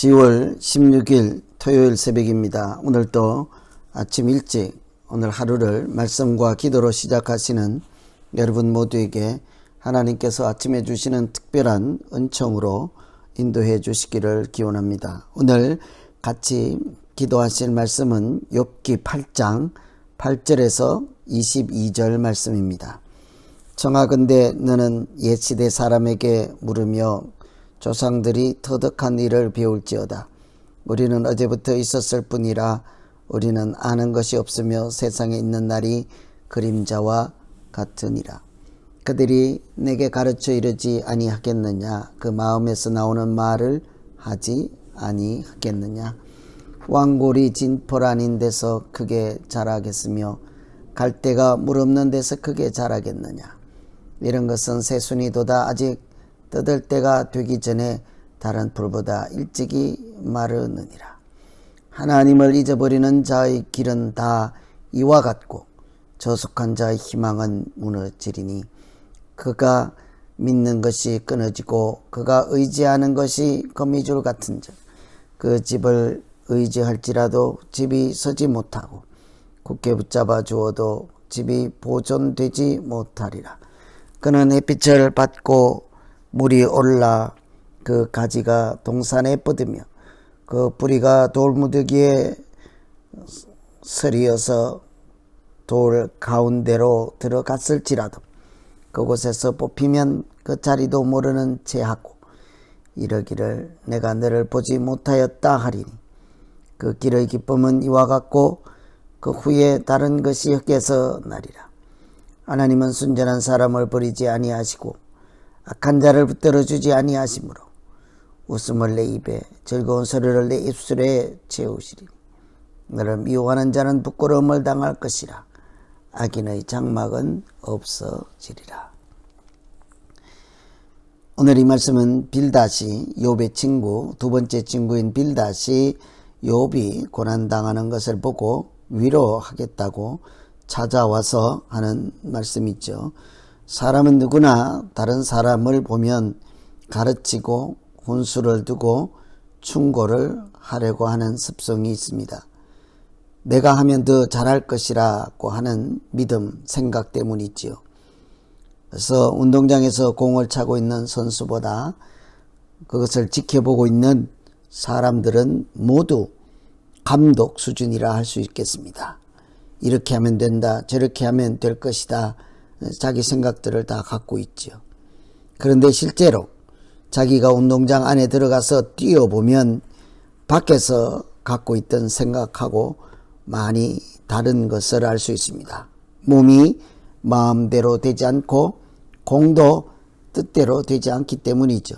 10월 16일 토요일 새벽입니다. 오늘도 아침 일찍 오늘 하루를 말씀과 기도로 시작하시는 여러분 모두에게 하나님께서 아침에 주시는 특별한 은총으로 인도해 주시기를 기원합니다. 오늘 같이 기도하실 말씀은 욥기 8장 8절에서 22절 말씀입니다. 청하건대 너는 옛시대 사람에게 물으며 조상들이 터득한 일을 배울지어다. 우리는 어제부터 있었을 뿐이라 우리는 아는 것이 없으며 세상에 있는 날이 그림자와 같으니라. 그들이 내게 가르쳐 이르지 아니하겠느냐? 그 마음에서 나오는 말을 하지 아니하겠느냐? 왕골이 진펄 아닌 데서 크게 자라겠으며 갈대가 물 없는 데서 크게 자라겠느냐? 이런 것은 새순이도다 아직 뜯을 때가 되기 전에 다른 풀보다 일찍이 마르느니라. 하나님을 잊어버리는 자의 길은 다 이와 같고 저속한 자의 희망은 무너지리니 그가 믿는 것이 끊어지고 그가 의지하는 것이 거미줄 같은 자. 그 집을 의지할지라도 집이 서지 못하고 굳게 붙잡아 주어도 집이 보존되지 못하리라. 그는 햇빛을 받고 물이 올라 그 가지가 동산에 뻗으며 그 뿌리가 돌무더기에 서리어서 돌 가운데로 들어갔을지라도 그곳에서 뽑히면 그 자리도 모르는 채 하고 이러기를 내가 너를 보지 못하였다 하리니 그 길의 기쁨은 이와 같고 그 후에 다른 것이 흙에서 나리라. 하나님은 순전한 사람을 버리지 아니하시고 악한 자를 붙들어 주지 아니하시므로 웃음을 내 입에 즐거운 소리를 내 입술에 채우시리. 너를 미워하는 자는 부끄러움을 당할 것이라. 악인의 장막은 없어지리라. 오늘 이 말씀은 빌다시 욥의 친구 두 번째 친구인 빌다시 욥이 고난 당하는 것을 보고 위로하겠다고 찾아와서 하는 말씀이죠. 사람은 누구나 다른 사람을 보면 가르치고 훈수를 두고 충고를 하려고 하는 습성이 있습니다. 내가 하면 더 잘할 것이라고 하는 믿음, 생각 때문이지요. 그래서 운동장에서 공을 차고 있는 선수보다 그것을 지켜보고 있는 사람들은 모두 감독 수준이라 할 수 있겠습니다. 이렇게 하면 된다, 저렇게 하면 될 것이다, 자기 생각들을 다 갖고 있죠. 그런데 실제로 자기가 운동장 안에 들어가서 뛰어보면 밖에서 갖고 있던 생각하고 많이 다른 것을 알 수 있습니다. 몸이 마음대로 되지 않고 공도 뜻대로 되지 않기 때문이죠.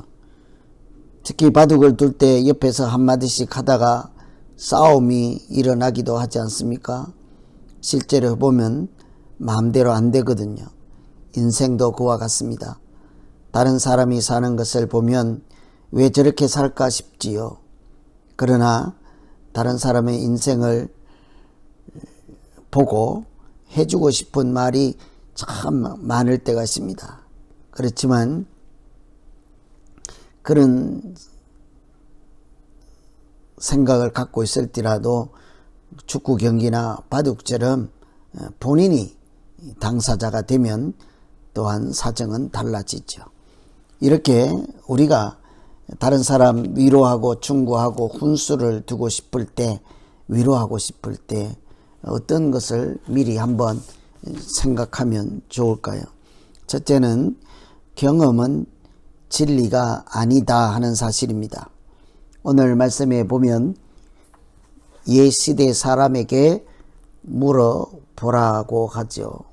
특히 바둑을 둘 때 옆에서 한마디씩 하다가 싸움이 일어나기도 하지 않습니까? 실제로 보면 마음대로 안 되거든요. 인생도 그와 같습니다. 다른 사람이 사는 것을 보면 왜 저렇게 살까 싶지요. 그러나 다른 사람의 인생을 보고 해주고 싶은 말이 참 많을 때가 있습니다. 그렇지만 그런 생각을 갖고 있을지라도 축구 경기나 바둑처럼 본인이 당사자가 되면 또한 사정은 달라지죠. 이렇게 우리가 다른 사람 위로하고 충고하고 훈수를 두고 싶을 때 위로하고 싶을 때 어떤 것을 미리 한번 생각하면 좋을까요? 첫째는 경험은 진리가 아니다 하는 사실입니다. 오늘 말씀에 보면 옛 시대 사람에게 물어보라고 하죠.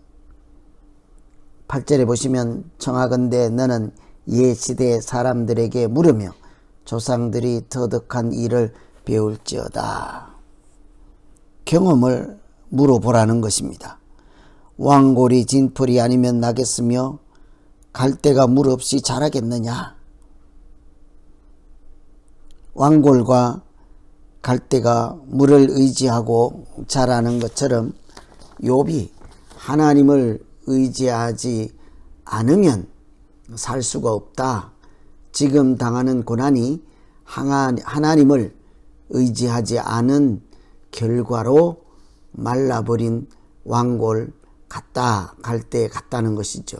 8절에 보시면 청하건대 너는 옛 시대 사람들에게 물으며 조상들이 터득한 일을 배울지어다. 경험을 물어보라는 것입니다. 왕골이 진풀이 아니면 나겠으며 갈대가 물 없이 자라겠느냐? 왕골과 갈대가 물을 의지하고 자라는 것처럼 욥이 하나님을 의지하지 않으면 살 수가 없다. 지금 당하는 고난이 하나- 하나님을 의지하지 않은 결과로 말라버린 왕골 같다, 갈대 같다는 것이죠.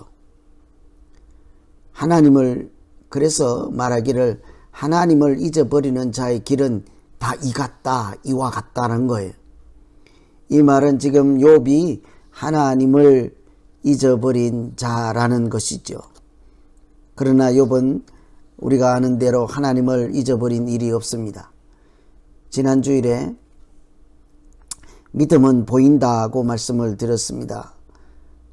하나님을 그래서 말하기를 하나님을 잊어버리는 자의 길은 다 이 같다, 이와 같다는 거예요. 이 말은 지금 욥이 하나님을 잊어버린 자라는 것이죠. 그러나 욥은 우리가 아는 대로 하나님을 잊어버린 일이 없습니다. 지난 주일에 믿음은 보인다고 말씀을 드렸습니다.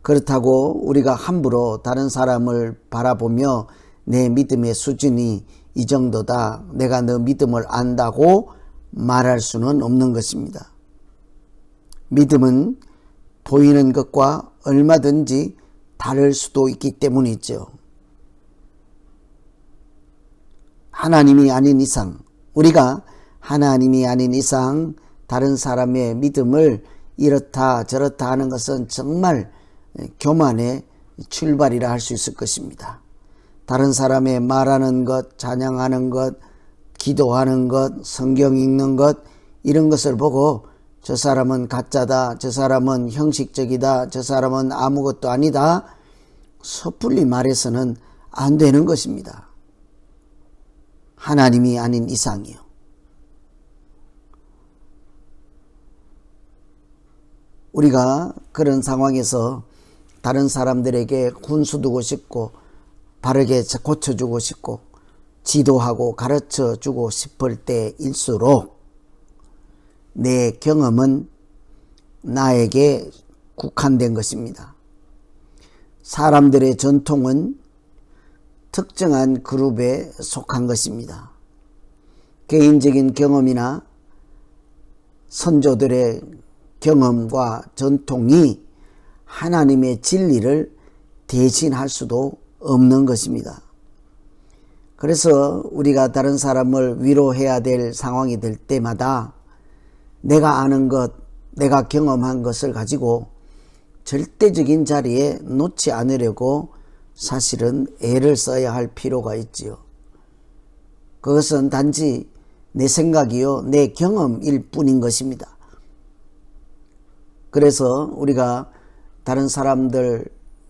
그렇다고 우리가 함부로 다른 사람을 바라보며 내 믿음의 수준이 이 정도다. 내가 너 믿음을 안다고 말할 수는 없는 것입니다. 믿음은 보이는 것과 얼마든지 다를 수도 있기 때문이죠. 하나님이 아닌 이상, 우리가 하나님이 아닌 이상 다른 사람의 믿음을 이렇다 저렇다 하는 것은 정말 교만의 출발이라 할 수 있을 것입니다. 다른 사람의 말하는 것, 찬양하는 것, 기도하는 것, 성경 읽는 것, 이런 것을 보고 저 사람은 가짜다, 저 사람은 형식적이다, 저 사람은 아무것도 아니다, 섣불리 말해서는 안 되는 것입니다. 하나님이 아닌 이상이요. 우리가 그런 상황에서 다른 사람들에게 훈수 두고 싶고 바르게 고쳐주고 싶고 지도하고 가르쳐 주고 싶을 때일수록 내 경험은 나에게 국한된 것입니다. 사람들의 전통은 특정한 그룹에 속한 것입니다. 개인적인 경험이나 선조들의 경험과 전통이 하나님의 진리를 대신할 수도 없는 것입니다. 그래서 우리가 다른 사람을 위로해야 될 상황이 될 때마다 내가 아는 것, 내가 경험한 것을 가지고 절대적인 자리에 놓지 않으려고 사실은 애를 써야 할 필요가 있지요. 그것은 단지 내 생각이요, 내 경험일 뿐인 것입니다. 그래서 우리가 다른 사람들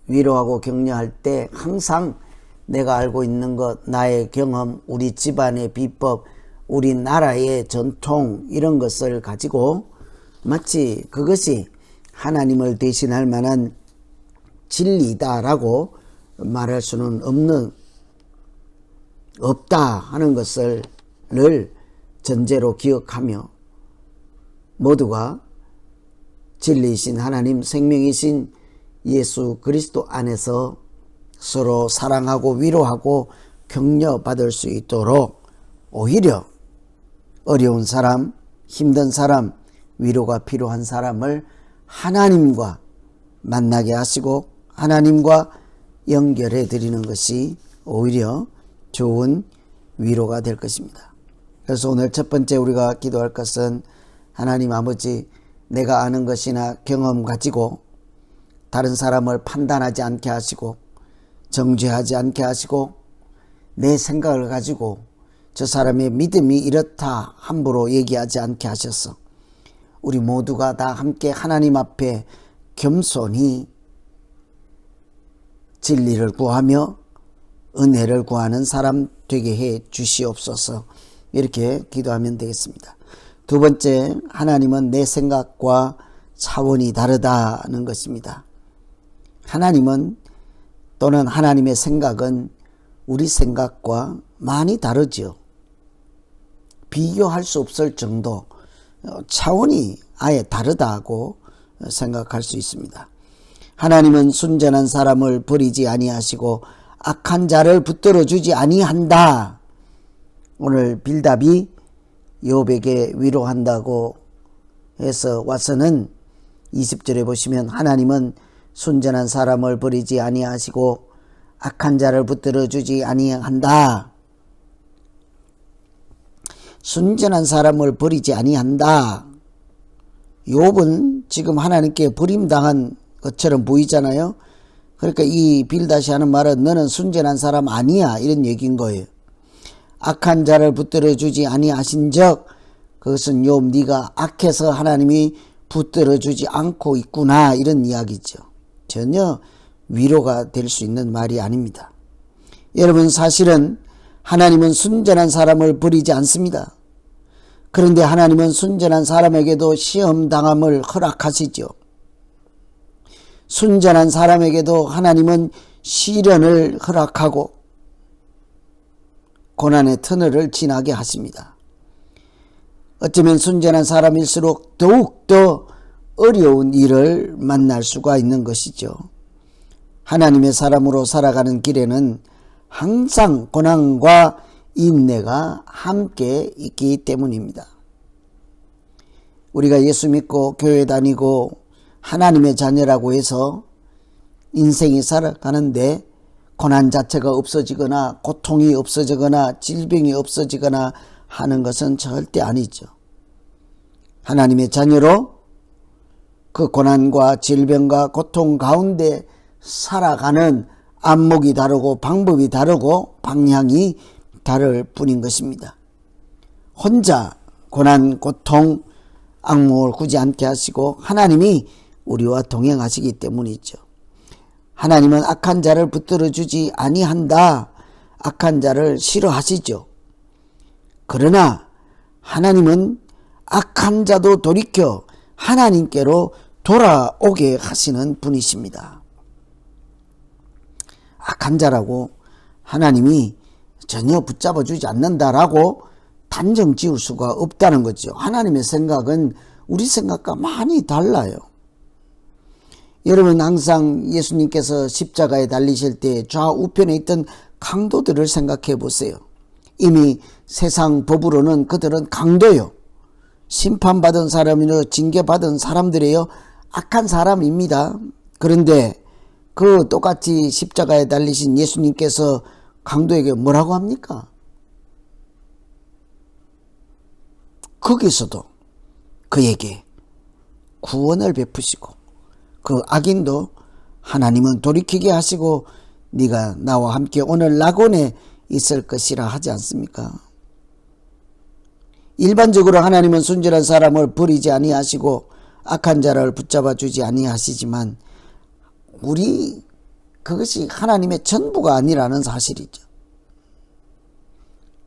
위로하고 격려할 때 항상 내가 알고 있는 것, 나의 경험, 우리 집안의 비법, 우리 나라의 전통 이런 것을 가지고 마치 그것이 하나님을 대신할 만한 진리다라고 말할 수는 없는 없다 하는 것을 늘 전제로 기억하며 모두가 진리이신 하나님 생명이신 예수 그리스도 안에서 서로 사랑하고 위로하고 격려받을 수 있도록 오히려 어려운 사람, 힘든 사람, 위로가 필요한 사람을 하나님과 만나게 하시고 하나님과 연결해 드리는 것이 오히려 좋은 위로가 될 것입니다. 그래서 오늘 첫 번째 우리가 기도할 것은 하나님 아버지 내가 아는 것이나 경험 가지고 다른 사람을 판단하지 않게 하시고 정죄하지 않게 하시고 내 생각을 가지고 저 사람의 믿음이 이렇다 함부로 얘기하지 않게 하셔서 우리 모두가 다 함께 하나님 앞에 겸손히 진리를 구하며 은혜를 구하는 사람 되게 해 주시옵소서 이렇게 기도하면 되겠습니다. 두 번째 하나님은 내 생각과 차원이 다르다는 것입니다. 하나님은 또는 하나님의 생각은 우리 생각과 많이 다르지요. 비교할 수 없을 정도 어, 차원이 아예 다르다고 생각할 수 있습니다. 하나님은 순전한 사람을 버리지 아니하시고 악한 자를 붙들어 주지 아니한다. 오늘 빌답이 욥에게 위로한다고 해서 와서는 20절에 보시면 하나님은 순전한 사람을 버리지 아니하시고 악한 자를 붙들어 주지 아니한다. 순전한 사람을 버리지 아니한다. 욥은 지금 하나님께 버림당한 것처럼 보이잖아요. 그러니까 이 빌다시 하는 말은 너는 순전한 사람 아니야 이런 얘기인 거예요. 악한 자를 붙들어 주지 아니하신적 그것은 욥 네가 악해서 하나님이 붙들어 주지 않고 있구나 이런 이야기죠. 전혀 위로가 될 수 있는 말이 아닙니다. 여러분 사실은 하나님은 순전한 사람을 버리지 않습니다. 그런데 하나님은 순전한 사람에게도 시험 당함을 허락하시죠. 순전한 사람에게도 하나님은 시련을 허락하고 고난의 터널을 지나게 하십니다. 어쩌면 순전한 사람일수록 더욱더 어려운 일을 만날 수가 있는 것이죠. 하나님의 사람으로 살아가는 길에는 항상 고난과 인내가 함께 있기 때문입니다. 우리가 예수 믿고 교회 다니고 하나님의 자녀라고 해서 인생이 살아가는데 고난 자체가 없어지거나 고통이 없어지거나 질병이 없어지거나 하는 것은 절대 아니죠. 하나님의 자녀로 그 고난과 질병과 고통 가운데 살아가는 안목이 다르고 방법이 다르고 방향이 다를 뿐인 것입니다. 혼자 고난, 고통, 악몽을 꾸지 않게 하시고 하나님이 우리와 동행하시기 때문이죠. 하나님은 악한 자를 붙들어 주지 아니한다. 악한 자를 싫어하시죠. 그러나 하나님은 악한 자도 돌이켜 하나님께로 돌아오게 하시는 분이십니다. 악한 자라고 하나님이 전혀 붙잡아 주지 않는다라고 단정 지을 수가 없다는 거죠. 하나님의 생각은 우리 생각과 많이 달라요. 여러분 항상 예수님께서 십자가에 달리실 때 좌우편에 있던 강도들을 생각해 보세요. 이미 세상 법으로는 그들은 강도요. 심판받은 사람이요. 징계받은 사람들이에요. 악한 사람입니다. 그런데 그 똑같이 십자가에 달리신 예수님께서 강도에게 뭐라고 합니까? 거기서도 그에게 구원을 베푸시고 그 악인도 하나님은 돌이키게 하시고 네가 나와 함께 오늘 낙원에 있을 것이라 하지 않습니까? 일반적으로 하나님은 순전한 사람을 버리지 아니하시고 악한 자를 붙잡아 주지 아니하시지만 우리 그것이 하나님의 전부가 아니라는 사실이죠.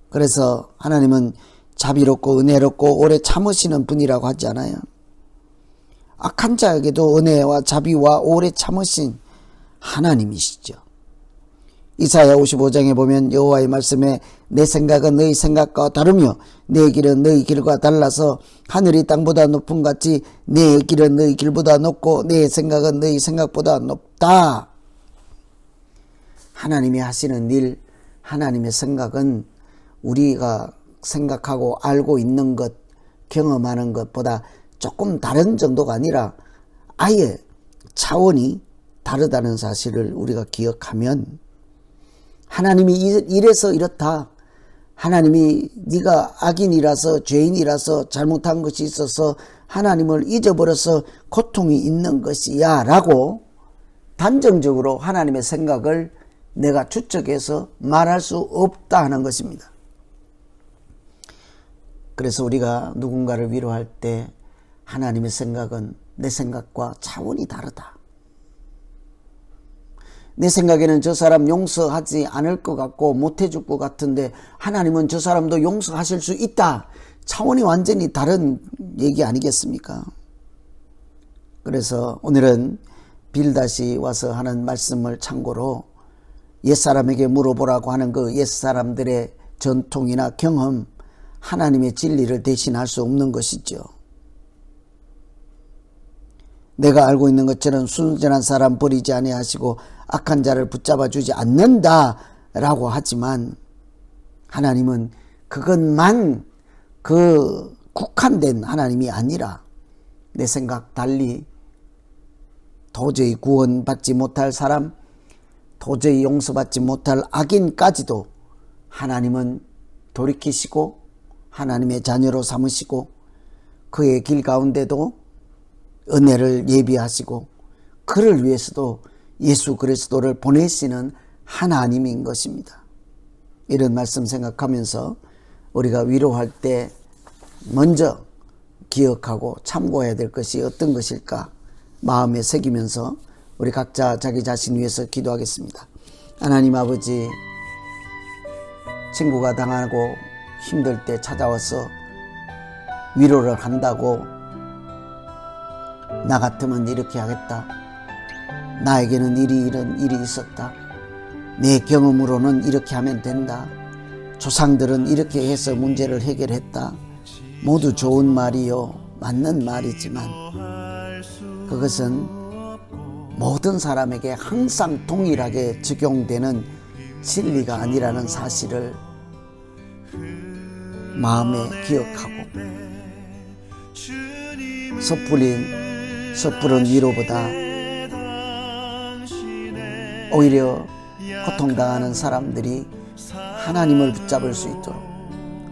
그래서 하나님은 자비롭고 은혜롭고 오래 참으시는 분이라고 하지 않아요. 악한 자에게도 은혜와 자비와 오래 참으신 하나님이시죠. 이사야 55장에 보면 여호와의 말씀에 내 생각은 너희 생각과 다르며 내 길은 너희 길과 달라서 하늘이 땅보다 높은 같이 내 길은 너희 길보다 높고 내 생각은 너희 생각보다 높다. 하나님이 하시는 일, 하나님의 생각은 우리가 생각하고 알고 있는 것, 경험하는 것보다 조금 다른 정도가 아니라 아예 차원이 다르다는 사실을 우리가 기억하면 하나님이 이래서 이렇다. 하나님이 네가 악인이라서 죄인이라서 잘못한 것이 있어서 하나님을 잊어버려서 고통이 있는 것이야 라고 단정적으로 하나님의 생각을 내가 추측해서 말할 수 없다 하는 것입니다. 그래서 우리가 누군가를 위로할 때 하나님의 생각은 내 생각과 차원이 다르다. 내 생각에는 저 사람 용서하지 않을 것 같고 못해줄 것 같은데 하나님은 저 사람도 용서하실 수 있다. 차원이 완전히 다른 얘기 아니겠습니까? 그래서 오늘은 빌다시 와서 하는 말씀을 참고로 옛사람에게 물어보라고 하는 그 옛사람들의 전통이나 경험, 하나님의 진리를 대신할 수 없는 것이죠. 내가 알고 있는 것처럼 순전한 사람 버리지 아니하시고 악한 자를 붙잡아 주지 않는다라고 하지만 하나님은 그것만 그 국한된 하나님이 아니라 내 생각 달리 도저히 구원받지 못할 사람, 도저히 용서받지 못할 악인까지도 하나님은 돌이키시고 하나님의 자녀로 삼으시고 그의 길 가운데도 은혜를 예비하시고 그를 위해서도 예수 그리스도를 보내시는 하나님인 것입니다. 이런 말씀 생각하면서 우리가 위로할 때 먼저 기억하고 참고해야 될 것이 어떤 것일까 마음에 새기면서 우리 각자 자기 자신 위해서 기도하겠습니다. 하나님 아버지 친구가 당하고 힘들 때 찾아와서 위로를 한다고 나 같으면 이렇게 하겠다. 나에게는 일이 이런 일이 있었다. 내 경험으로는 이렇게 하면 된다. 조상들은 이렇게 해서 문제를 해결했다. 모두 좋은 말이요. 맞는 말이지만 그것은 모든 사람에게 항상 동일하게 적용되는 진리가 아니라는 사실을 마음에 기억하고 섣불린 섣부른 위로보다 오히려 고통당하는 사람들이 하나님을 붙잡을 수 있도록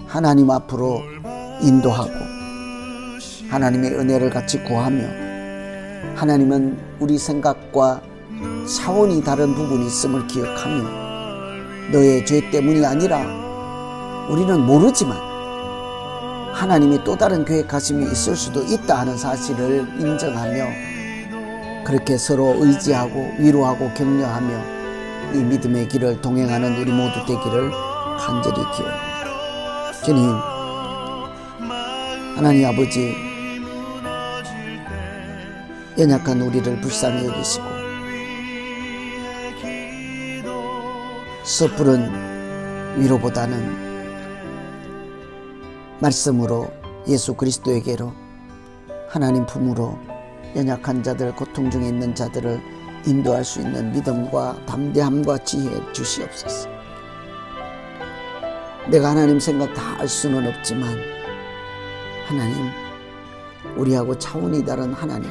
하나님 앞으로 인도하고 하나님의 은혜를 같이 구하며 하나님은 우리 생각과 차원이 다른 부분이 있음을 기억하며 너의 죄 때문이 아니라 우리는 모르지만 하나님이 또 다른 계획하심이 있을 수도 있다 하는 사실을 인정하며 그렇게 서로 의지하고 위로하고 격려하며 이 믿음의 길을 동행하는 우리 모두 되기를 간절히 기원합니다. 주님, 하나님 아버지, 연약한 우리를 불쌍히 여기시고 섣부른 위로보다는 말씀으로 예수 그리스도에게로 하나님 품으로 연약한 자들 고통 중에 있는 자들을 인도할 수 있는 믿음과 담대함과 지혜 주시옵소서. 내가 하나님 생각 다 알 수는 없지만 하나님 우리하고 차원이 다른 하나님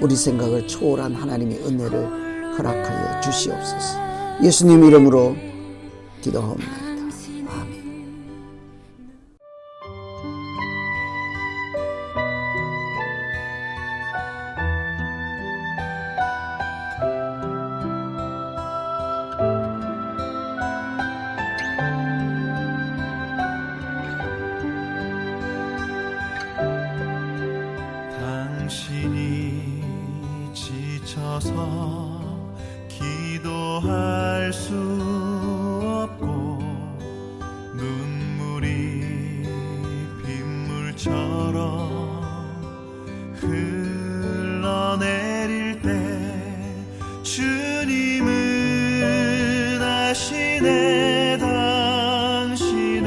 우리 생각을 초월한 하나님의 은혜를 허락하여 주시옵소서. 예수님 이름으로 기도합니다. 아시네 당신의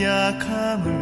약함을